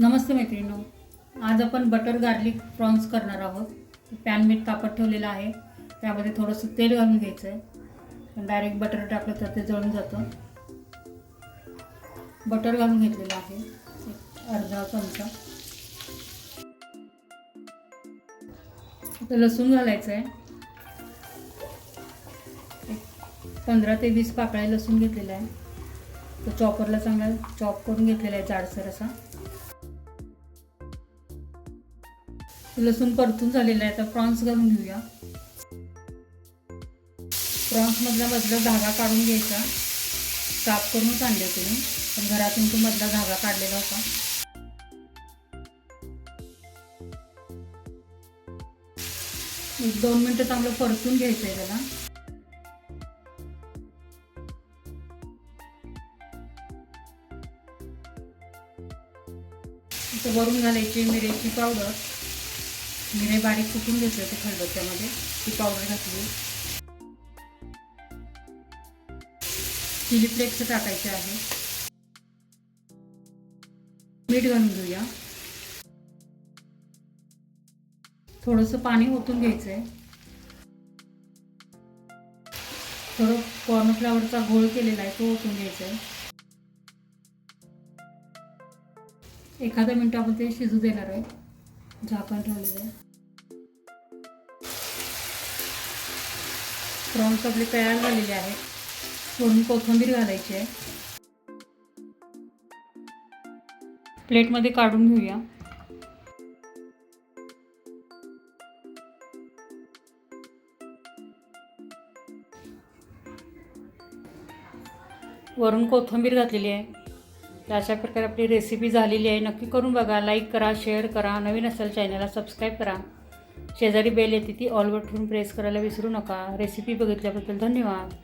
नमस्ते मैत्रिणींनो. आज आपण बटर गार्लिक प्रॉन्स करणार आहोत. पॅन मीठ तापत ठेवलेलं आहे. त्यामध्ये थोडंसं तेल घालून घ्यायचं आहे डायरेक्ट बटर टाकलं तर ते जळून जातं. बटर घालून घेतलेलं आहे. एक अर्धा चमचा. आता लसूण घालायचं आहे एक पंधरा ते वीस पाकळ्या लसूण घेतलेला आहे. तो चॉपरला चांगला चॉप करून घेतलेला आहे जाडसर असा. लसूण परतून झालेलं आहे तर प्रॉन्स घालून घेऊया. प्रॉन्समधला मधला धागा काढून घ्यायचा. साफ करूनच आणले तुम्ही पण घरातून तो मधला धागा काढलेला होता. एक दोन मिनटं चांगलं परतून घ्यायचं आहे त्याला वरून घालायची मिरेची पावडर. मिरे बारीक कुटून घेतले होते खलबत्त्यामध्ये ती पावडर घातली. चिली फ्लेक्स टाकायचे आहे. मीठ घालून घेऊया. थोडंसं पाणी ओतून घ्यायचं आहे थोडं कॉर्नफ्लावरचा घोळ केलेला आहे तो ओतून घ्यायचा आहे एखाद्या मिनिट आपण ते शिजू देणार आहे. झाकण ठेवलेलं आहे. प्रॉन्स आपले तयार झालेले आहेत वरून कोथिंबीर घालायची आहे. प्लेटमध्ये काढून घेऊया. वरून कोथिंबीर घातलेली आहे. तर अशा प्रकारे आपली रेसिपी झालेली आहे. नक्की करून बघा. लाईक करा शेअर करा. नवीन असेल चॅनलला सबस्क्राईब करा. शेजारी बेल येते ती. ऑलवर ठेवून प्रेस करायला विसरू नका. रेसिपी बघितल्याबद्दल धन्यवाद.